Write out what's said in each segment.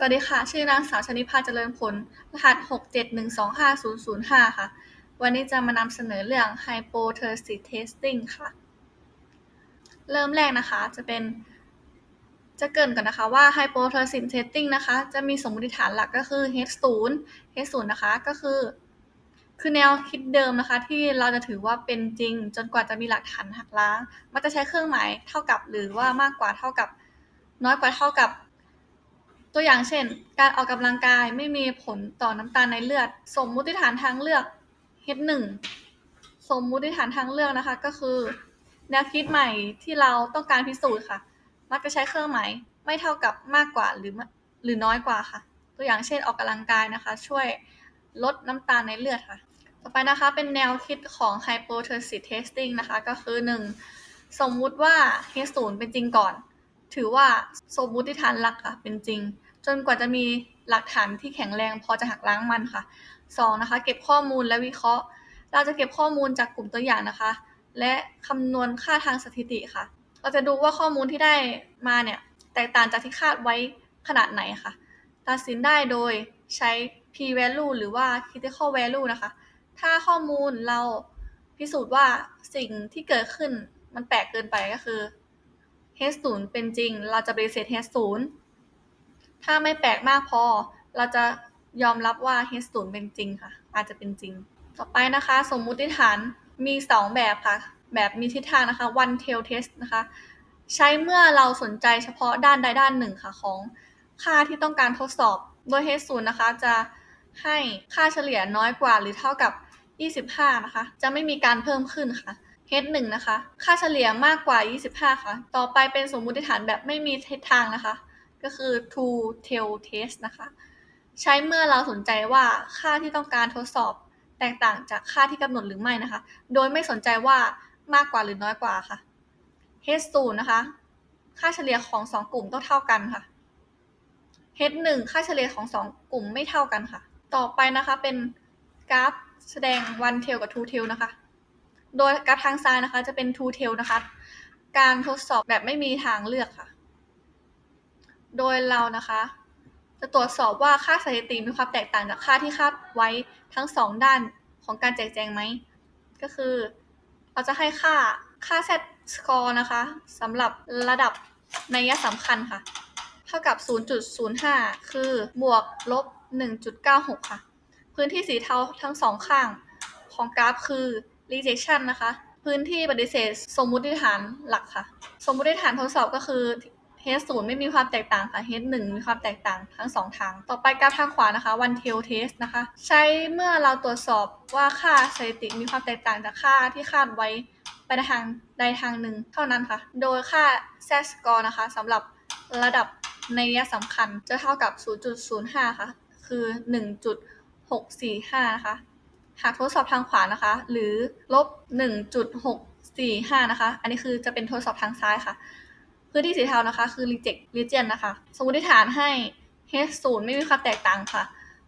สวัสดีค่ะ ชื่อนางสาวชนิภาเจริญผล รหัส 671250005 ค่ะ วันนี้จะมานำเสนอเรื่อง hypothesis testing ค่ะ เริ่มแรกนะคะ จะเป็น จะเกรินก่อนนะคะว่า hypothesis testing นะคะ จะมีสมมติฐานหลักก็คือ h 0 h 0 นะคะ ก็คือ คือแนวคิดเดิมนะคะ ที่เราจะถือว่าเป็นจริง จนกว่าจะมีหลักฐานหักล้าง มันจะใช้เครื่องหมายเท่ากับหรือว่ามากกว่าเท่ากับ น้อยกว่าเท่ากับ ตัวอย่างเช่น การออกกำลังกายไม่มีผลต่อน้ำตาลในเลือด สมมุติฐานทางเลือก H1 สมมุติฐานทางเลือกนะคะ ก็คือแนวคิดใหม่ที่เราต้องการพิสูจน์ค่ะ มักจะใช้เครื่องหมายไม่เท่ากับมากกว่าหรือหรือน้อยกว่าค่ะ ตัวอย่างเช่นออกกำลังกายนะคะ ช่วยลดน้ำตาลในเลือดค่ะ ต่อไปนะคะเป็นแนวคิดของ hypothesis testing นะคะ ก็คือ 1. สมมุติว่า H0 เป็นจริงก่อน ถือว่าสมมุติฐานหลักค่ะเป็นจริง จนกว่าจะมีหลักฐานที่แข็งแรงพอจะหักล้างมันค่ะ 2. นะคะ เก็บข้อมูลและวิเคราะห์ เราจะเก็บข้อมูลจากกลุ่มตัวอย่างนะคะ และคำนวณค่าทางสถิติค่ะ เราจะดูว่าข้อมูลที่ได้มาเนี่ยแตกต่างจากที่คาดไว้ขนาดไหนค่ะ ตัดสินได้โดยใช้ p value หรือว่า critical value นะคะ ถ้าข้อมูลเราพิสูจน์ว่าสิ่งที่เกิดขึ้นมันแปลกเกินไปก็คือ H0 เป็นจริง เราจะปฏิเสธ H0 ถ้าไม่แปลกมากพอ เราจะยอมรับว่า H0 เป็นจริงค่ะ อาจจะเป็นจริง ต่อไปนะคะ สมมุติฐานมี 2 แบบค่ะ แบบมีทิศทางนะคะ one tail test นะคะ ใช้เมื่อเราสนใจเฉพาะด้านใดด้านหนึ่งค่ะของค่าที่ต้องการทดสอบ โดย H0 นะคะ จะให้ค่าเฉลี่ยน้อยกว่าหรือเท่ากับ 25 นะคะ จะไม่มีการเพิ่มขึ้นค่ะ H1 นะคะ ค่าเฉลี่ยมากกว่า 25 ค่ะ ต่อไปเป็นสมมุติฐานแบบไม่มีทิศทางนะคะ ก็คือ two tail test นะคะ ใช้เมื่อเราสนใจว่าค่าที่ต้องการทดสอบแตกต่างจากค่าที่กำหนดหรือไม่นะคะ โดยไม่สนใจว่ามากกว่าหรือน้อยกว่าค่ะ H0 นะคะ ค่าเฉลี่ยของ 2 กลุ่มต้องเท่ากันค่ะ H1 ค่าเฉลี่ยของ 2 กลุ่มไม่เท่ากันค่ะ ต่อไปนะคะเป็นกราฟแสดง one tail กับ two tail นะคะ โดยกราฟทางซ้ายนะคะจะเป็น two tail นะคะ การทดสอบแบบไม่มีทางเลือกค่ะ โดยเรานะคะ จะตรวจสอบว่าค่าสถิติมีความแตกต่างจากค่าที่คาดไว้ทั้งสองด้านของการแจกแจงไหม ก็คือ เราจะให้ค่าค่า z score นะคะสำหรับระดับนัยสำคัญค่ะ เท่ากับ 0.05 คือบวกลบ 1.96 ค่ะ พื้นที่สีเทาทั้งสองข้างของกราฟคือ rejection นะคะ พื้นที่ปฏิเสธสมมุติฐานหลักค่ะ สมมุติฐานทดสอบก็คือ H0 ไม่มีความแตกต่างค่ะ H1 มีความแตกต่างทั้งสองทาง ต่อไปกราฟทางขวานะคะ one tail test นะคะ ใช้เมื่อเราตรวจสอบว่าค่าสถิติมีความแตกต่างจากค่าที่คาดไว้ไปในทางใดทางหนึ่งเท่านั้นค่ะ โดยค่า z score นะคะสำหรับระดับในยสำคัญจะเท่ากับ 0.05 ค่ะ คือ 1.645 นะคะ หากทดสอบทางขวานะคะ หรือลบ 1.645 นะคะ อันนี้คือจะเป็นทดสอบทางซ้ายค่ะ พื้นที่สีเทานะคะ คือ reject region นะคะ สมมติฐานให้ H0 ไม่มีความแตกต่างค่ะ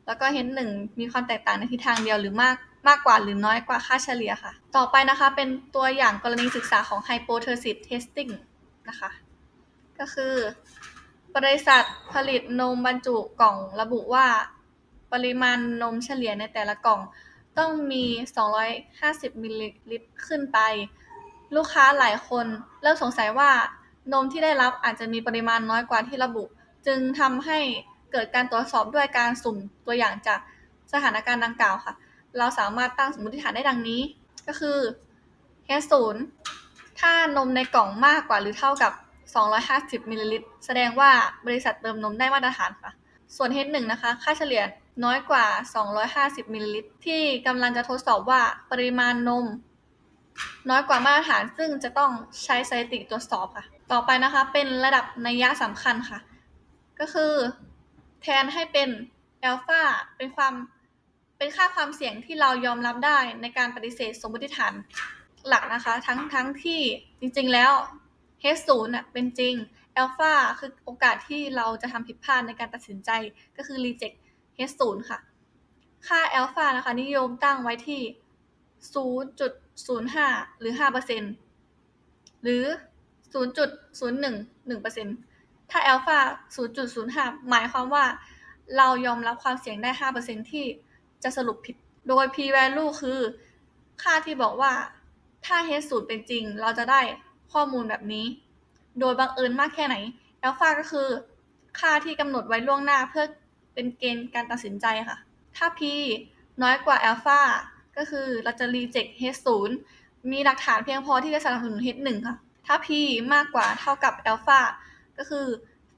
แล้วก็ H1 มีความแตกต่างในทิศทางเดียวหรือมากมากกว่าหรือน้อยกว่าค่าเฉลี่ยค่ะ ต่อไปนะคะเป็นตัวอย่างกรณีศึกษาของ hypothesis testing นะคะ ก็คือบริษัทผลิตนมบรรจุกล่องระบุว่า ปริมาณนมเฉลี่ยในแต่ละกล่องต้องมี 250 มิลลิลิตรขึ้นไป ลูกค้าหลายคนเริ่มสงสัยว่า นมที่ได้รับอาจจะมีปริมาณน้อยกว่าที่ระบุ จึงทำให้เกิดการตรวจสอบด้วยการสุ่มตัวอย่างจากสถานการณ์ดังกล่าวค่ะ เราสามารถตั้งสมมติฐานได้ดังนี้ ก็คือ H0 ถ้านมในกล่องมากกว่าหรือเท่ากับ 250มิลลิลิตรแสดงว่าบริษัทเติมนมได้มาตรฐานค่ะ ส่วน H1 นะคะ ค่าเฉลี่ยน้อยกว่า 250มิลลิลิตรที่กำลังจะทดสอบว่าปริมาณนม น้อยกว่ามาตรฐานซึ่งจะต้องใช้สถิติตรวจสอบค่ะ ต่อไปนะคะเป็นระดับนัยยะสำคัญค่ะ ก็คือแทนให้เป็นอัลฟาเป็นความเป็นค่าความเสี่ยงที่เรายอมรับได้ในการปฏิเสธสมมติฐานหลักนะคะ ทั้งทั้งที่จริงๆแล้ว H0 น่ะเป็นจริงอัลฟาคือโอกาสที่เราจะทำผิดพลาดในการตัดสินใจก็คือ reject H0 ค่ะ ค่าอัลฟานะคะ นิยมตั้งไว้ที่ 0.05 หรือ 5%หรือ 0.011%ตถ้า alpha 0.05หมายความว่า เรายอมรับความเสี่ยงได้5%ที่จะสรุปผิด โดย p value คือ ค่าที่บอกว่าถ้า h 0เป็นจริง เราจะได้ข้อมูลแบบนี้ โดยบังเอิญมากแค่ไหน alpha ก็คือ ค่าที่กำหนดไว้ล่วงหน้าเพื่อเป็นเกณฑ์การตัดสินใจค่ะ ถ้า p น้อยกว่า alpha ก็คือเราจะ reject h 0มีหลักฐานเพียงพอที่จะสนับสนุน h 1ค่ะ ถ้า p มากกว่าเท่ากับ alpha ก็คือ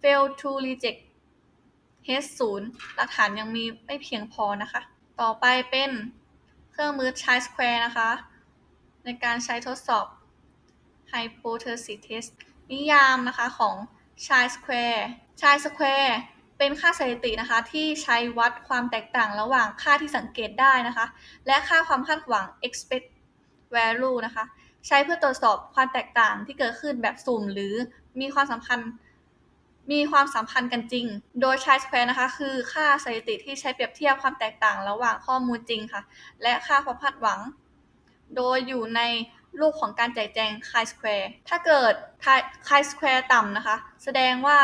fail to reject h 0หลักฐานยังมีไม่เพียงพอนะคะ ต่อไปเป็นเครื่องมือ chi square นะคะ ในการใช้ทดสอบ hypothesis test นิยามนะคะของ chi square chi square เป็นค่าสถิตินะคะ ที่ใช้วัดความแตกต่างระหว่างค่าที่สังเกตได้นะคะ และค่าความคาดหวัง expect value นะคะ ใช้เพื่อตรวจสอบความแตกต่างที่เกิดขึ้นแบบสุ่ม หรือมีความสัมพันธ์มีความสัมพันธ์กันจริง โดย chi square นะคะ คือค่าสถิติที่ใช้เปรียบเทียบความแตกต่างระหว่างข้อมูลจริงค่ะ และค่าความคาดหวัง โดยอยู่ในรูปของการแจกแจง chi square ถ้าเกิด chi square ต่ำนะคะ แสดงว่า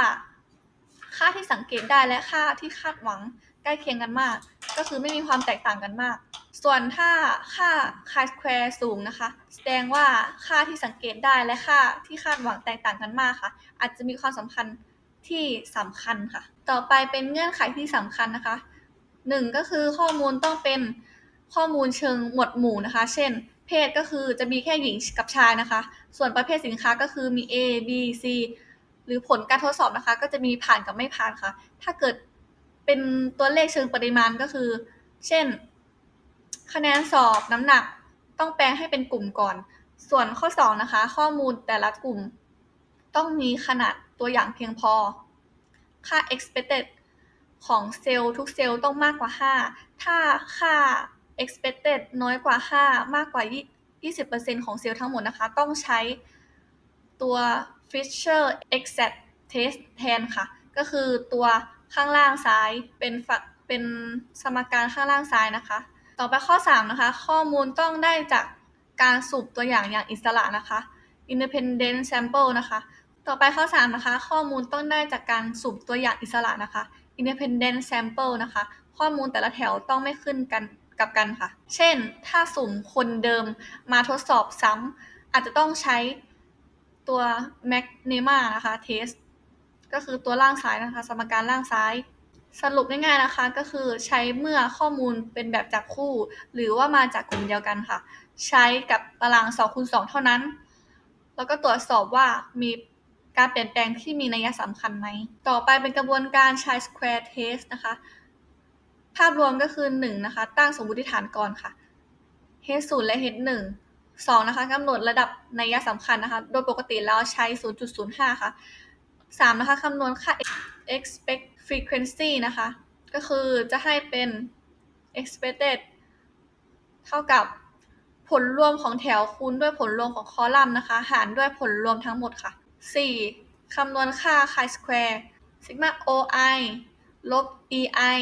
ค่าที่สังเกตได้และค่าที่คาดหวังใกล้เคียงกันมาก ก็คือไม่มีความแตกต่างกันมาก ส่วนถ้าค่า chi square สูงนะคะ แสดงว่าค่าที่สังเกตได้และค่าที่คาดหวังแตกต่างกันมากค่ะ อาจจะมีความสัมพันธ์ที่สำคัญค่ะ ต่อไปเป็นเงื่อนไขที่สำคัญนะคะหนึ่งก็คือข้อมูลต้องเป็นข้อมูลเชิงหมวดหมู่นะคะ เช่น เพศก็คือจะมีแค่หญิงกับชายนะคะ ส่วนประเภทสินค้าก็คือมี A B C หรือผลการทดสอบนะคะ ก็จะมีผ่านกับไม่ผ่านค่ะ ถ้าเกิดเป็นตัวเลขเชิงปริมาณก็คือ เช่น คะแนนสอบน้ำหนักต้องแปลงให้เป็นกลุ่มก่อน ส่วนข้อ 2 นะคะ ข้อมูลแต่ละกลุ่ม ต้องมีขนาดตัวอย่างเพียงพอ ค่า expected ของเซลล์ทุกเซลล์ต้องมากกว่า 5 ถ้าค่า expected น้อยกว่า 5 มากกว่า 20%ของเซลล์ทั้งหมดนะคะ ต้องใช้ตัว Fisher Exact Test แทนค่ะ ก็คือตัวข้างล่างซ้ายเป็นฝักเป็นสมการข้างล่างซ้ายนะคะ ต่อไปข้อ 3 นะคะ ข้อมูลต้องได้จากการสูบตัวอย่างอย่างอิสระนะคะ Independent Sample นะคะ ต่อไปข้อ 3 นะคะ ข้อมูลต้องได้จากการสูบตัวอย่างอิสระนะคะ Independent Sample นะคะ ข้อมูลแต่ละแถวต้องไม่ขึ้นกันกับกันค่ะ เช่น ถ้าสุ่มคนเดิมมาทดสอบซ้ำอาจจะต้องใช้ตัว Magma นะคะ Test ก็คือตัวล่างซ้ายนะคะ สมการล่างซ้าย สรุปง่ายๆนะคะก็คือใช้เมื่อข้อมูลเป็นแบบจับคู่ หรือว่ามาจากกลุ่มเดียวกันค่ะ ใช้กับตาราง2คูณ2เท่านั้น แล้วก็ตรวจสอบว่ามีการเปลี่ยนแปลงที่มีนัยสำคัญไหม ต่อไปเป็นกระบวนการใช้ square test นะคะ ภาพรวมก็คือ 1 นะคะ ตั้งสมมติฐานก่อนค่ะ h 0และ h 1 2นะคะกำหนดระดับนัยสำคัญนะคะ โดยปกติแล้วใช้ 0.05 ค่ะ 3 นะคะคำนวณค่า expect frequency นะคะ ก็คือจะให้เป็น expected เท่ากับผลรวมของแถวคูณด้วยผลรวมของคอลัมน์นะคะ หารด้วยผลรวมทั้งหมดค่ะ 4. คำนวณค่า chi square sigma oi ลบ ei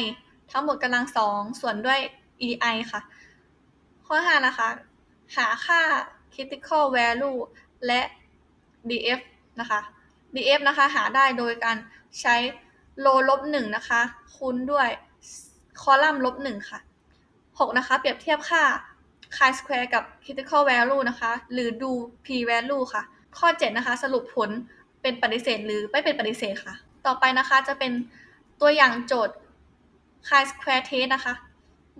ทั้งหมดกำลังสองส่วนด้วย ei ค่ะ ข้อ 5 นะคะ หาค่า critical value และ df นะคะ df นะคะ หาได้โดยการใช้ โลลบ1นะคะ คูณด้วยคอลัมน์ลบ1ค่ะ 6 นะคะ เปรียบเทียบค่า chi square กับ critical value นะคะ หรือดู p value ค่ะ ข้อ 7 นะคะ สรุปผลเป็นปฏิเสธหรือไม่เป็นปฏิเสธค่ะ ต่อไปนะคะจะเป็นตัวอย่างโจทย์ chi square test นะคะ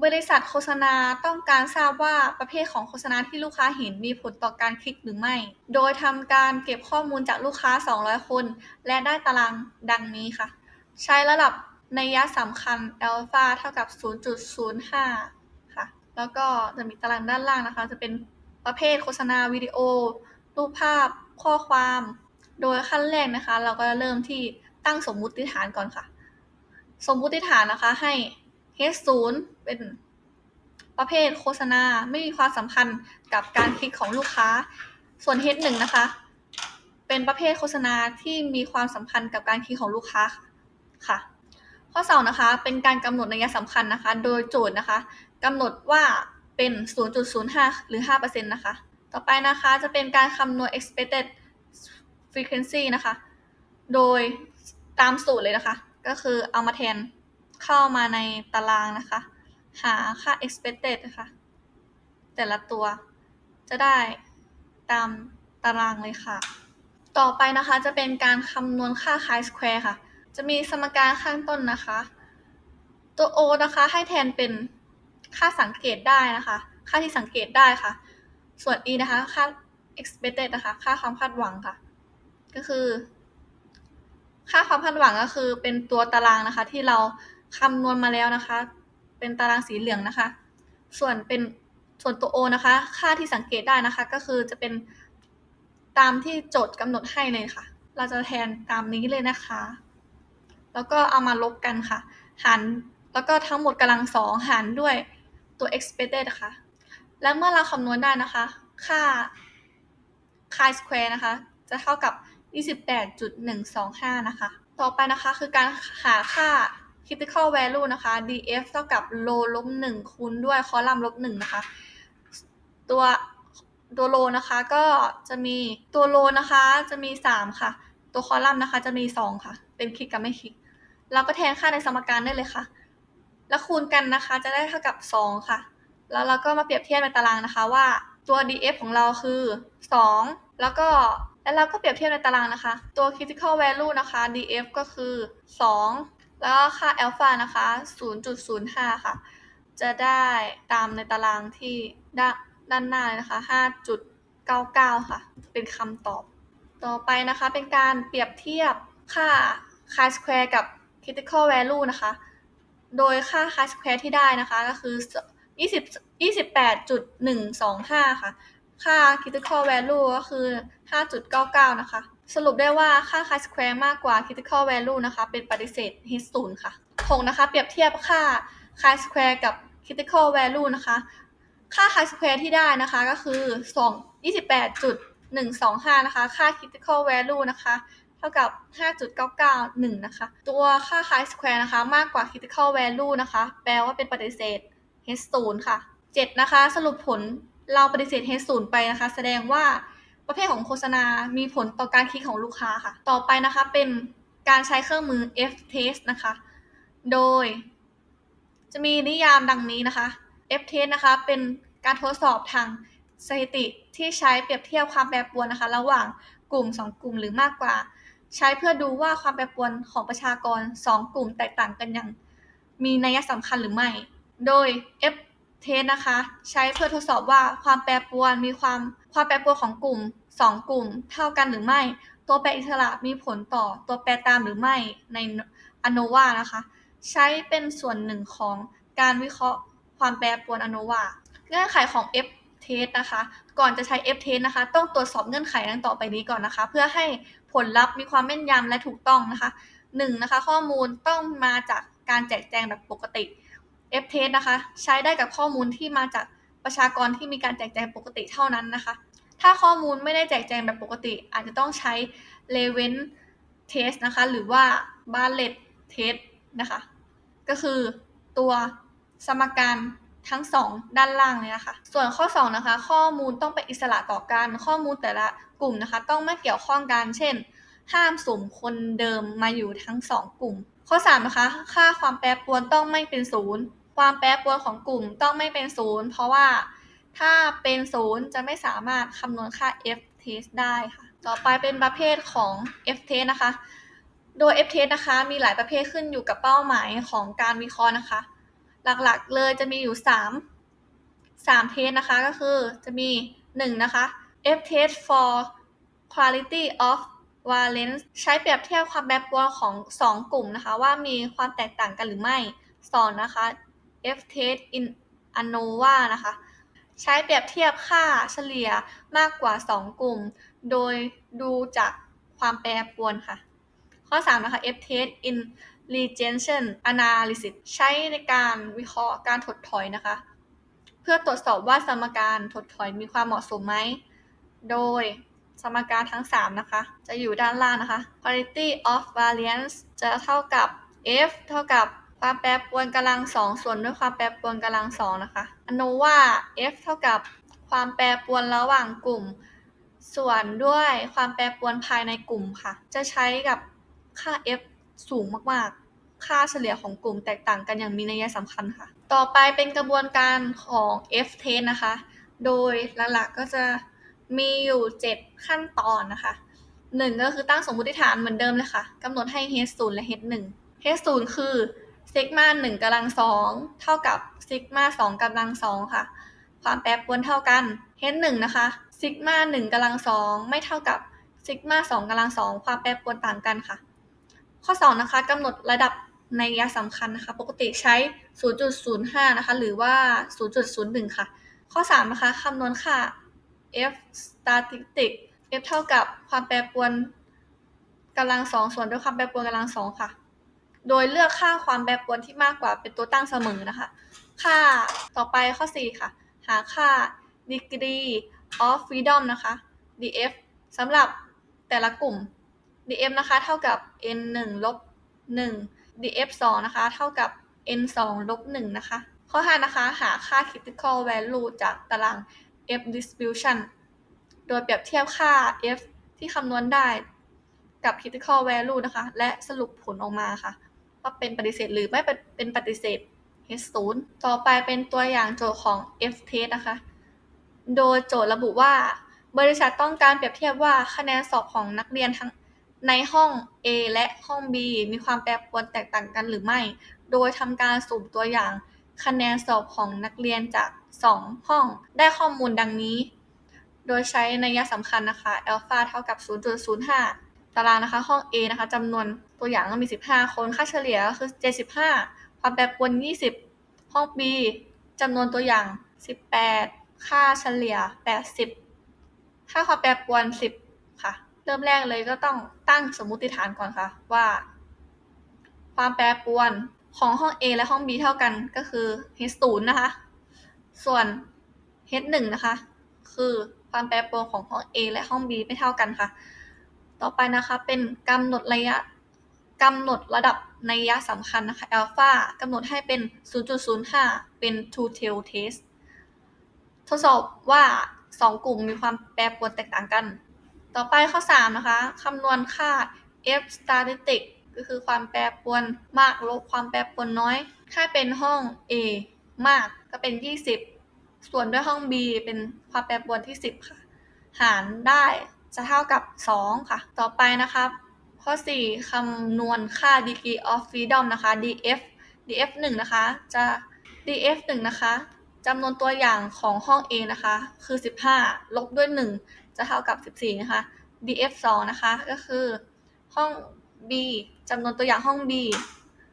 บริษัทโฆษณาต้องการทราบว่าประเภทของโฆษณาที่ลูกค้าเห็นมีผลต่อการคลิกหรือไม่ โดยทำการเก็บข้อมูลจากลูกค้า 200 คน และได้ตารางดังนี้ค่ะ ใช้ระดับนัยสำคัญ alpha เท่ากับ 0.05 ค่ะ แล้วก็จะมีตารางด้านล่างนะคะ จะเป็นประเภทโฆษณาวิดีโอ รูปภาพ ข้อความ โดยขั้นแรกนะคะ เราก็จะเริ่มที่ตั้งสมมุติฐานก่อนค่ะ สมมุติฐานนะคะให้ H0 เป็นประเภทโฆษณาไม่มีความสัมพันธ์กับการคลิกของลูกค้า ส่วน H1 นะคะ เป็นประเภทโฆษณาที่มีความสัมพันธ์กับการคลิกของลูกค้าค่ะ ข้อ2นะคะเป็นการกำหนดนัยสำคัญนะคะ โดยโจทย์นะคะกำหนดว่าเป็น 0.05 หรือ 5%นะคะ ต่อไปนะคะจะเป็นการคำนวณ expected frequency นะคะ โดยตามสูตรเลยนะคะ ก็คือเอามาแทนเข้ามาในตารางนะคะ หาค่า expected นะคะ แต่ละตัวจะได้ตามตารางเลยค่ะ ต่อไปนะคะจะเป็นการคำนวณค่า chi square ค่ะ จะมีสมการข้างต้นนะคะ ตัว o นะคะ ให้แทนเป็นค่าสังเกตได้นะคะ ค่าที่สังเกตได้ค่ะ ส่วน e นะคะ ค่า expected นะคะ ค่าความคาดหวังค่ะ ก็คือ ค่าความคาดหวังก็คือเป็นตัวตารางนะคะ ที่เราคำนวณมาแล้วนะคะ เป็นตารางสีเหลืองนะคะ ส่วนเป็นส่วนตัว o นะคะ ค่าที่สังเกตได้นะคะ ก็คือจะเป็นตามที่โจทย์กำหนดให้เลยค่ะ เราจะแทนตามนี้เลยนะคะ แล้วก็เอามาลบกันค่ะ หาร แล้วก็ทั้งหมดกำลังสองหารด้วยตัว expected นะคะและเมื่อเราคำนวณได้นะคะ ค่า chi square นะคะ จะเท่ากับ 28.125 นะคะ ต่อไปนะคะคือการหาค่า critical value นะคะ df เท่ากับ row ลบ1คูณด้วยคอลัมน์ลบ1นะคะ ตัวตัวโลนะคะก็จะมีตัวโลนะคะจะมี 3 ค่ะ ตัวคอลัมน์นะคะจะมี 2 ค่ะ เป็นคลิกกับไม่คลิก เราก็แทนค่าในสมการได้เลยค่ะ แล้วคูณกันนะคะ จะได้เท่ากับ 2 ค่ะ แล้วเราก็มาเปรียบเทียบในตารางนะคะว่าตัว df ของเราคือ 2 แล้วก็แล้วเราก็เปรียบเทียบในตารางนะคะ ตัว critical value นะคะ df ก็คือ 2 แล้วก็ค่า alpha นะคะ 0.05 ค่ะ จะได้ตามในตารางที่ด้านด้านหน้าเลยนะคะ 5.99 ค่ะ เป็นคำตอบ ต่อไปนะคะเป็นการเปรียบเทียบค่า ค่า square กับ critical value นะคะ โดยค่าค่า square ที่ได้นะคะก็คือ 20 28.125 ค่ะ ค่า critical value ก็คือ 5.99 นะคะ สรุปได้ว่าค่าค่า square มากกว่า critical value นะคะ เป็นปฏิเสธ hit 0ค่ะ 6 นะคะ เปรียบเทียบค่าค่า square กับ critical value นะคะ ค่าค่า square ที่ได้นะคะก็คือ 2 28.125 นะคะ ค่า critical value นะคะ เท่ากับ 5.991 นะคะ ตัวค่า chi square นะคะ มากกว่า critical value นะคะ แปลว่าเป็นปฏิเสธ h 0ค่ะ 7 นะคะ สรุปผลเราปฏิเสธ h 0ไปนะคะ แสดงว่าประเภทของโฆษณา มีผลต่อการคลิกของลูกค้าค่ะ ต่อไปนะคะ เป็นการใช้เครื่องมือ f test นะคะ โดย จะมีนิยามดังนี้นะคะ f test นะคะ เป็นการทดสอบทางสถิติที่ใช้เปรียบเทียบความแปรปรวนนะคะ ระหว่างกลุ่ม 2 กลุ่มหรือมากกว่า ใช้เพื่อดูว่าความแปรปรวนของประชากร 2 กลุ่มแตกต่างกันอย่าง มีนัยสำคัญหรือไม่ โดย F test นะคะ ใช้เพื่อทดสอบว่าความแปรปรวนมีความความแปรปรวนของกลุ่ม 2 กลุ่ม เท่ากันหรือไม่ ตัวแปรอิสระมีผลต่อตัวแปรตามหรือไม่ในอโนวานะคะ ใช้เป็นส่วนหนึ่งของการวิเคราะห์ความแปรปรวนอโนวาเงื่อนไขของ F test นะคะ ก่อนจะใช้ F test นะคะ ต้องตรวจสอบเงื่อนไขดังต่อไปนี้ก่อนนะคะ เพื่อให้ผลลัพธ์มีความแม่นยำและถูกต้องนะคะ 1. นะคะ ข้อมูลต้องมาจากการแจกแจงแบบปกติ F test นะคะ ใช้ได้กับข้อมูลที่มาจากประชากรที่มีการแจกแจงปกติเท่านั้นนะคะ ถ้าข้อมูลไม่ได้แจกแจงแบบปกติ อาจจะต้องใช้ Levent test นะคะ หรือว่า Bartlett test นะคะ ก็คือตัวสมการ ทั้ง 2 ด้านล่างเลยนะคะ ส่วนข้อ 2 นะคะ ข้อมูลต้องเป็นอิสระต่อกัน ข้อมูลแต่ละกลุ่มนะคะ ต้องไม่เกี่ยวข้องกัน เช่น ห้ามสุ่มคนเดิมมาอยู่ทั้ง 2 กลุ่ม ข้อ 3 นะคะ ค่าความแปรปรวนต้องไม่เป็นศูนย์ ความแปรปรวนของกลุ่มต้องไม่เป็นศูนย์ เพราะว่าถ้าเป็นศูนย์จะไม่สามารถคำนวณค่า f test ได้ค่ะ ต่อไปเป็นประเภทของ f test นะคะ โดย f test นะคะ มีหลายประเภทขึ้นอยู่กับเป้าหมายของการวิเคราะห์นะคะ หลักๆเลยจะมีอยู่ 3 3 test นะคะ ก็คือจะมี 1 นะคะ F test for quality of valence ใช้เปรียบเทียบความแปรปรวนของ 2 กลุ่มนะคะ ว่ามีความแตกต่างกันหรือไม่ 2 นะคะ F test in ANOVA นะคะ ใช้เปรียบเทียบค่าเฉลี่ยมากกว่า 2 กลุ่ม โดยดูจากความแปรปรวนค่ะ ข้อ 3 นะคะ F test in regression analysis ใช้ในการวิเคราะห์การถดถอยนะคะ เพื่อตรวจสอบว่าสมการถดถอยมีความเหมาะสมไหม โดยสมการทั้ง 3 นะคะ จะอยู่ด้านล่างนะคะ quality of variance จะเท่ากับ f เท่ากับความแปรปรวนกำลัง2ส่วนด้วยความแปรปรวนกำลัง2นะคะ ANOVA f เท่ากับความแปรปรวนระหว่างกลุ่ม ส่วนด้วยความแปรปรวนภายในกลุ่มค่ะ จะใช้กับค่า f สูงมากๆ ค่าเฉลี่ยของกลุ่มแตกต่างกันอย่างมีนัยสำคัญค่ะ ต่อไปเป็นกระบวนการของ F test นะคะ โดยหลักๆก็จะมีอยู่ 7 ขั้นตอนนะคะหนึ่งก็คือตั้งสมมติฐานเหมือนเดิมเลยค่ะกำหนดให้ h 0และ h 1 h 0คือซิกมา1กำลัง2เท่ากับซิกมา2กำลัง2ค่ะ ความแปรปรวนเท่ากัน h 1นะคะซิกมา1กำลัง2ไม่เท่ากับซิกมา2กำลัง2ความแปรปรวนต่างกันค่ะ ข้อ 2 นะคะกำหนดระดับในยะสำคัญนะคะ ปกติใช้ 0.05 นะคะ หรือว่า 0.01 ค่ะ ข้อ 3 นะคะคำนวณค่า f statistic f เท่ากับความแปรปรวนกำลังสองส่วนด้วยความแปรปรวนกำลังสองค่ะ โดยเลือกค่าความแปรปรวนที่มากกว่าเป็นตัวตั้งเสมอนะคะ ค่าต่อไปข้อ 4 ค่ะ หาค่า degree of freedom นะคะ df สำหรับแต่ละกลุ่ม df นะคะ เท่ากับ n 1ลบ1 df 2นะคะ เท่ากับ n 2ลบ1นะคะ ข้อ 5 นะคะ หาค่า critical value จากตาราง f distribution โดยเปรียบเทียบค่า f ที่คำนวณได้กับ critical value นะคะ และสรุปผลออกมาค่ะ ว่าเป็นปฏิเสธหรือไม่เป็นปฏิเสธ h 0ต่อไปเป็นตัวอย่างโจทย์ของ f test นะคะ โดยโจทย์ระบุว่า บริษัทต้องการเปรียบเทียบว่าคะแนนสอบของนักเรียนทั้ง ในห้อง A และห้อง B มีความแปรปรวนแตกต่างกันหรือไม่ โดยทำการสุ่มตัวอย่างคะแนนสอบของนักเรียนจาก 2 ห้อง ได้ข้อมูลดังนี้ โดยใช้นัยสำคัญนะคะ อัลฟาเท่ากับ 0.05 ตารางนะคะ ห้อง A นะคะจำนวนตัวอย่างก็มี 15 คน ค่าเฉลี่ยก็คือ 75 ความแปรปรวน 20 ห้อง B จำนวนตัวอย่าง 18 ค่าเฉลี่ย 80 ค่าความแปรปรวน 10 เริ่มแรกเลยก็ต้องตั้งสมมติฐานก่อนค่ะว่า ความแปรปรวนของห้อง A และห้อง B เท่ากันก็คือ h 0นะคะ ส่วน h 1นะคะ คือความแปรปรวนของห้อง A และห้อง B ไม่เท่ากันค่ะ ต่อไปนะคะเป็นกำหนดระยะกำหนดระดับในยะสำคัญนะคะอัลฟากำหนดให้เป็น 0.05 เป็น two tail test ทดสอบว่า 2 กลุ่มมีความแปรปรวนแตกต่างกัน ต่อไปข้อ 3 นะคะคำนวณค่า f statistic ก็คือความแปรปรวนมากลบความแปรปรวนน้อย ถ้าเป็นห้อง A มากก็เป็น 20 ส่วนด้วยห้อง B เป็นความแปรปรวนที่ 10 ค่ะ หารได้จะเท่ากับ 2 ค่ะ ต่อไปนะคะข้อ 4 คำนวณค่า degree of freedom นะคะ df df 1นะคะ จะ df 1นะคะจำนวนตัวอย่างของห้อง A นะคะ คือ 15 ลบด้วย 1 จะเท่ากับ 14 นะคะ df 2นะคะ ก็คือห้อง B จำนวนตัวอย่างห้อง B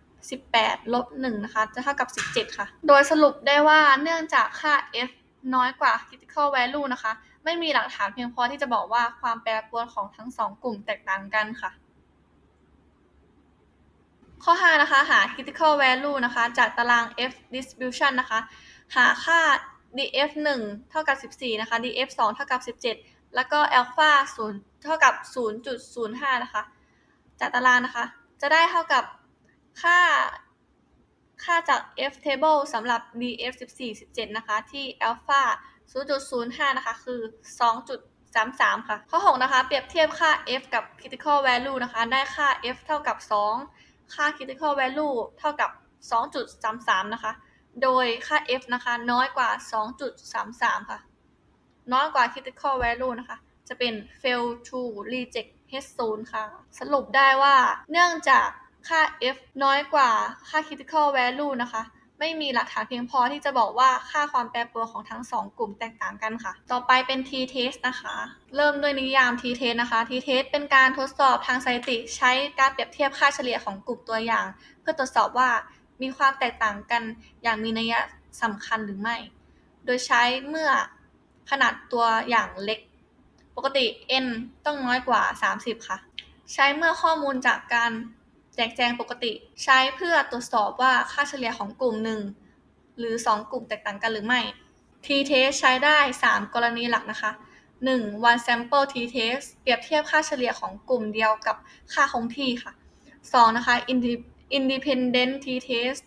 18ลบ1นะคะ จะเท่ากับ 17 ค่ะ โดยสรุปได้ว่าเนื่องจากค่า f น้อยกว่า critical value นะคะ ไม่มีหลักฐานเพียงพอที่จะบอกว่าความแปรปรวนของทั้ง 2 กลุ่มแตกต่างกันค่ะ ข้อ 5 นะคะ หา critical value นะคะ จากตาราง f distribution นะคะ หาค่า df 1เท่ากับ 14 นะคะ df 2เท่ากับ 17 แล้วก็ alpha 0เท่ากับ 0.05 นะคะ จากตารางนะคะ จะได้เท่ากับค่าค่าจาก f table สำหรับ df 14 17 นะคะ ที่ alpha 0.05 นะคะ คือ 2.33 ค่ะ ข้อ 6 นะคะ เปรียบเทียบค่า f กับ critical value นะคะ ได้ค่า f เท่ากับ 2 ค่า critical value เท่ากับ 2.33 นะคะ โดยค่า f นะคะ น้อยกว่า 2.33 ค่ะ น้อยกว่า critical value นะคะ จะเป็น fail to reject h 0ค่ะ สรุปได้ว่าเนื่องจากค่า f น้อยกว่าค่า critical value นะคะ ไม่มีหลักฐานเพียงพอที่จะบอกว่าค่าความแปรปรวนของทั้ง 2 กลุ่มแตกต่างกันค่ะ ต่อไปเป็น t test นะคะ เริ่มด้วยนิยาม t test นะคะ t test เป็นการทดสอบทางสถิติใช้การเปรียบเทียบค่าเฉลี่ยของกลุ่มตัวอย่าง เพื่อตรวจสอบว่ามีความแตกต่างกันอย่างมีนัยสำคัญหรือไม่ โดยใช้เมื่อ ขนาดตัวอย่างเล็ก ปกติ n ต้องน้อยกว่า 30 ค่ะ ใช้เมื่อข้อมูลจากการแจกแจงปกติ ใช้เพื่อตรวจสอบว่าค่าเฉลี่ยของกลุ่มหนึ่งหรือ 2 กลุ่มแตกต่างกันหรือไม่ t-test ใช้ได้ 3 กรณีหลักนะคะ 1. one sample t-test เปรียบเทียบค่าเฉลี่ยของกลุ่มเดียวกับค่าคงที่ค่ะ 2. นะคะ independent t-test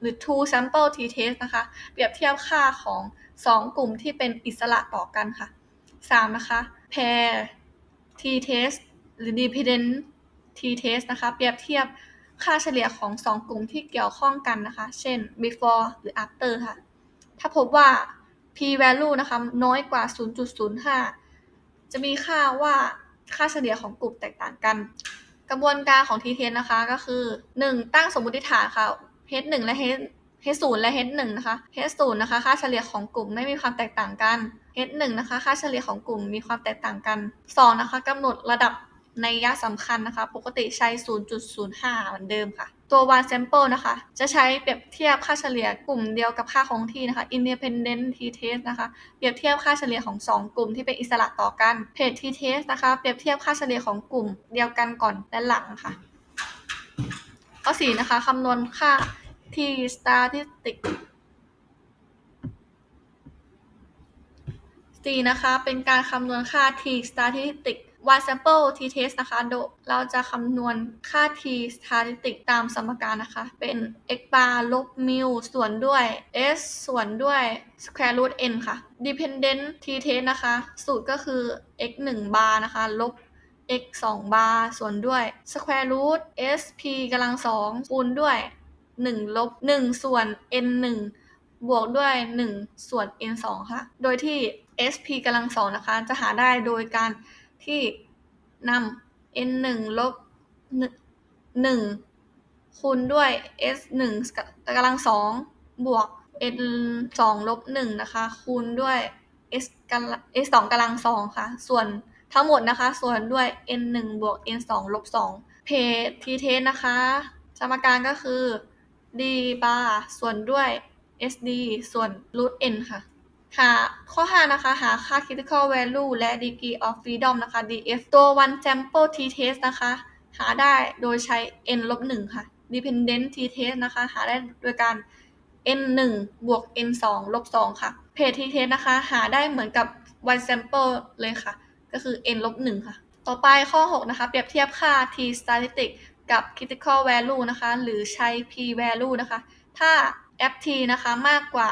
หรือ two sample t-test นะคะ เปรียบเทียบค่าของ 2 กลุ่มที่เป็นอิสระต่อกันค่ะ 3. นะคะ pair t-test หรือ dependent t-test นะคะ เปรียบเทียบค่าเฉลี่ยของ 2 กลุ่มที่เกี่ยวข้องกันนะคะ เช่น before หรือ after ค่ะ ถ้าพบว่า p value นะคะน้อยกว่า 0.05 จะมีค่าว่าค่าเฉลี่ยของกลุ่มแตกต่างกัน กระบวนการของ t-test นะคะก็คือ 1. ตั้งสมมติฐานค่ะ h1 และ h h0 และ h1 นะคะ h0 นะคะค่าเฉลี่ยของกลุ่มไม่มีความแตกต่างกัน h1 นะคะค่าเฉลี่ยของกลุ่มมีความแตกต่างกัน 2. นะคะกำหนดระดับในยะสำคัญนะคะ ปกติใช้ 0.05 เหมือนเดิมค่ะ ตัว one sample นะคะ จะใช้เปรียบเทียบค่าเฉลี่ยกลุ่มเดียวกับค่าคงที่นะคะ independent t-test นะคะ เปรียบเทียบค่าเฉลี่ยของ 2 กลุ่มที่เป็นอิสระต่อกัน page t-test นะคะ เปรียบเทียบค่าเฉลี่ยของกลุ่มเดียวกันก่อนและหลังค่ะ ข้อ 4 นะคะคำนวณค่า t statistic 4นะคะ เป็นการคำนวณค่า t statistic y sample t test นะคะ โดยเราจะคำนวณค่า t statistic ตามสมการนะคะ เป็น x bar ลบ mu ส่วนด้วย s ส่วนด้วย square root n ค่ะ dependent t test นะคะ สูตรก็คือ x 1 bar นะคะ ลบ x 2 bar ส่วนด้วย square root s p กำลังสองคูณด้วย 1ลบ1ส่วน n 1บวกด้วย 1 ส่วน n 2 ค่ะ โดยที่ sp กำลังสองนะคะ จะหาได้โดยการที่นำ n 1ลบ1คูณด้วย s 1กำลังสองบวก n 2ลบ1นะคะ คูณด้วย s กำลัง s 2กำลังสองค่ะ ส่วนทั้งหมดนะคะ ส่วนด้วย n 1บวก n 2ลบ2เพจทีเทสนะคะ สมการก็คือ d bar ส่วนด้วย sd ส่วน root n ค่ะ หาข้อ 5 นะคะ หาค่า critical value และ degree of freedom นะคะ df ตัว one sample t test นะคะ หาได้โดยใช้ n ลบ1ค่ะ dependent t test นะคะ หาได้โดยการ n 1บวก n 2ลบ2ค่ะ p a t test นะคะ หาได้เหมือนกับ one sample เลยค่ะ ก็คือ n ลบ1ค่ะ ต่อไปข้อ 6 นะคะ เปรียบเทียบค่า t statistic กับ critical value นะคะ หรือใช้ p value นะคะ ถ้า ft นะคะมากกว่า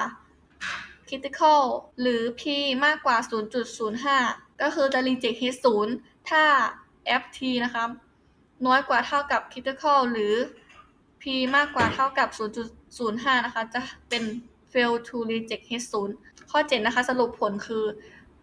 critical หรือ p มากกว่า 0.05 ก็คือจะ reject h 0ถ้า ft นะคะ น้อยกว่าเท่ากับ critical หรือ p มากกว่าเท่ากับ 0.05 นะคะ จะเป็น fail to reject h 0ข้อ 7 นะคะ สรุปผลคือ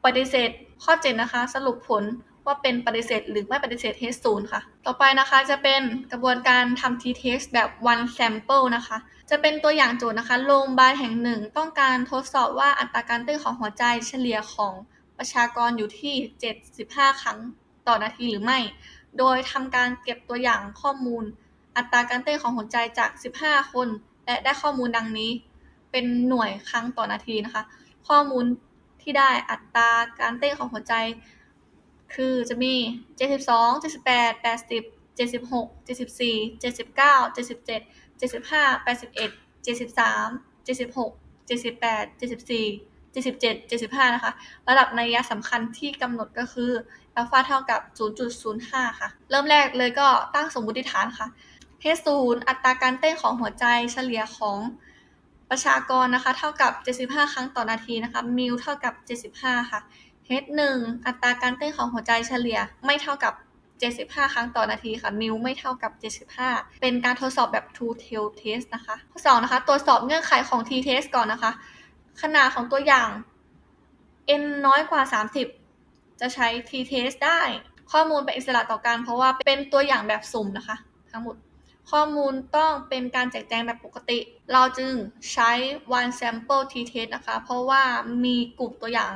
ปฏิเสธ ข้อ 7 นะคะ สรุปผล ว่าเป็นปฏิเสธหรือไม่ปฏิเสธ h 0ค่ะ ต่อไปนะคะจะเป็นกระบวนการทำ t-test แบบ one sample นะคะ จะเป็นตัวอย่างโจทย์นะคะ โรงพยาบาลแห่งหนึ่ง ต้องการทดสอบว่าอัตราการเต้นของหัวใจเฉลี่ยของประชากรอยู่ที่ 75 ครั้งต่อนาทีหรือไม่ โดยทำการเก็บตัวอย่างข้อมูล อัตราการเต้นของหัวใจจาก 15 คน และได้ข้อมูลดังนี้ เป็นหน่วยครั้งต่อนาทีนะคะ ข้อมูลที่ได้อัตราการเต้นของหัวใจ คือจะมี 72 78 80 76 74 79 77 75 81 73 76 78 74 77 75 นะคะ ระดับนัยสำคัญที่กำหนดก็คืออัลฟาเท่ากับ 0.05 ค่ะ เริ่มแรกเลยก็ตั้งสมมติฐานค่ะ H0 อัตราการเต้นของหัวใจเฉลี่ยของประชากรนะคะ เท่ากับ 75 ครั้งต่อนาทีนะคะมิลเท่ากับ 75 ค่ะ H1 อัตราการเต้นของหัวใจเฉลี่ยไม่เท่ากับ 75 ครั้งต่อนาทีค่ะ มิลไม่เท่ากับ 75 เป็นการทดสอบแบบ two tail test นะคะ ข้อ 2 นะคะ ตรวจสอบเงื่อนไขของ t test ก่อนนะคะ ขนาดของตัวอย่าง n น้อยกว่า 30 จะใช้ t test ได้ ข้อมูลเป็นอิสระต่อกันเพราะว่าเป็นตัวอย่างแบบสุ่มนะคะ ทั้งหมด ข้อมูลต้องเป็นการแจกแจงแบบปกติ เราจึงใช้ one sample t test นะคะ เพราะว่ามีกลุ่มตัวอย่าง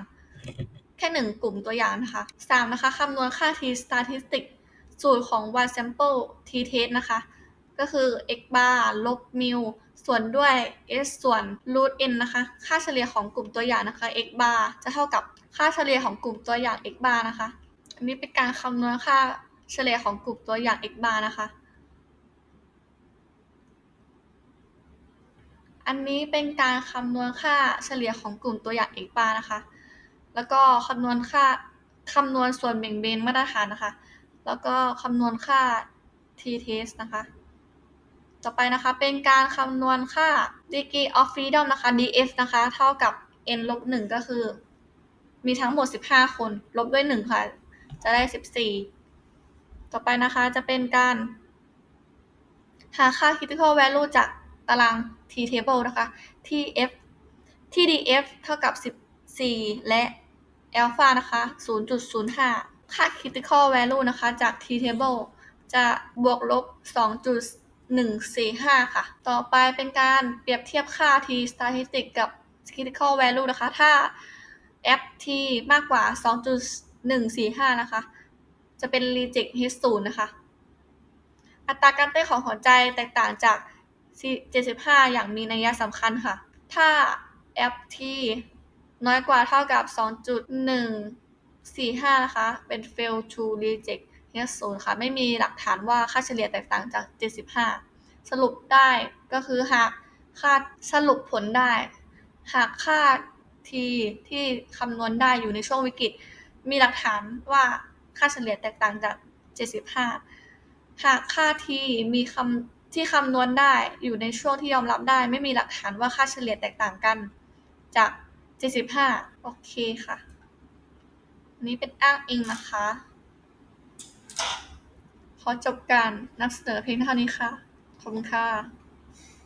แค่หนึ่งกลุ่มตัวอย่างนะคะ 3. นะคะคำนวณค่า t statistic สูตรของ one sample t test นะคะ ก็คือ x bar ลบ mu ส่วนด้วย s ส่วน root n นะคะ ค่าเฉลี่ยของกลุ่มตัวอย่างนะคะ x bar จะเท่ากับค่าเฉลี่ยของกลุ่มตัวอย่าง x bar นะคะ อันนี้เป็นการคำนวณค่าเฉลี่ยของกลุ่มตัวอย่าง x bar นะคะ อันนี้เป็นการคำนวณค่าเฉลี่ยของกลุ่มตัวอย่าง x bar นะคะ แล้วก็คำนวณค่าคำนวณส่วนเบี่ยงเบนมาตรฐานนะคะ แล้วก็คำนวณค่า t test นะคะ ต่อไปนะคะเป็นการคำนวณค่า degree of freedom นะคะ df นะคะ เท่ากับ n ลบ1ก็คือ มีทั้งหมด 15 คน ลบด้วย 1 ค่ะ จะได้ 14 ต่อไปนะคะจะเป็นการ หาค่า critical value จากตาราง t table นะคะ tf tdf เท่ากับ 14 และ alpha นะคะ 0.05 ค่า critical value นะคะ จาก t table จะบวกลบ 2.145 ค่ะ ต่อไปเป็นการเปรียบเทียบค่า t statistic กับ critical value นะคะ ถ้า f t มากกว่า 2.145 นะคะ จะเป็น reject h 0นะคะ อัตราการเต้นของหัวใจแตกต่างจาก 75 อย่างมีนัยสำคัญค่ะ ถ้า ft น้อยกว่าเท่ากับ 2.145 นะคะ เป็น fail to reject h 0ค่ะ ไม่มีหลักฐานว่าค่าเฉลี่ยแตกต่างจาก 75 สรุปได้ก็คือหากค่าสรุปผลได้ หากค่า t ที่คำนวณได้อยู่ในช่วงวิกฤต มีหลักฐานว่าค่าเฉลี่ยแตกต่างจาก 75 หากค่า t มีคำที่คำนวณได้อยู่ในช่วงที่ยอมรับได้ ไม่มีหลักฐานว่าค่าเฉลี่ยแตกต่างกันจาก จ็ดสิบห้าโอเคค่ะ นี้เป็นอ้างอิงนะคะ ขอจบการนำเสนอเพียงเท่านี้ค่ะ ขอบคุณค่ะ